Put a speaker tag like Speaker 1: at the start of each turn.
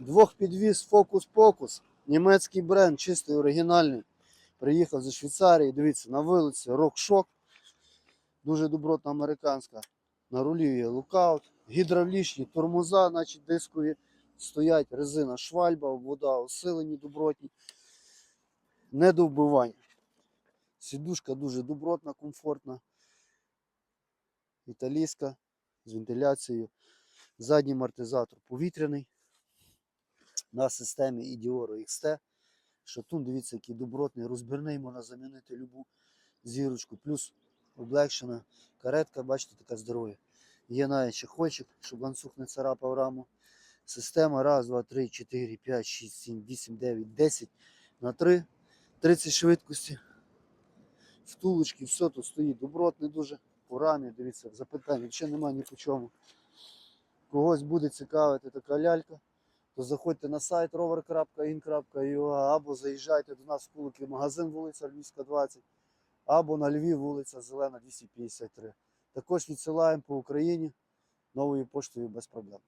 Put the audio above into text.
Speaker 1: Двохпідвіз фокус-покус. Німецький бренд, чистий, оригінальний. Приїхав зі Швейцарії. Дивіться, на вилиці рок-шок. Дуже добротна американська. На рулі є лукаут. Гідравлічні тормоза, значить дискові. Стоять резина швальба, вода усилені добротні. Не до вбивання. Сідушка дуже добротна, комфортна. Італійська з вентиляцією. Задній амортизатор повітряний на системі Idioro XT. Шатун, дивіться, який добротний, розбірний, можна замінити любу зірочку. Плюс облегшена каретка, бачите, така здорова. Є навіть чехольчик, щоб ланцюг не царапав раму. Система 1, 2, 3, 4, 5, 6, 7, 8, 9, 10 на 3. 30 швидкості. Втулочки, все тут стоїть добротне дуже. По рамі, дивіться, запитань взагалі немає ні по чому. Когось буде цікавити така лялька, то заходьте на сайт rover.in.ua або заїжджайте до нас в Кулики, магазин вулиця Львівська 20, або на Львів вулиця Зелена 253. Також відсилаємо по Україні новою поштою без проблем.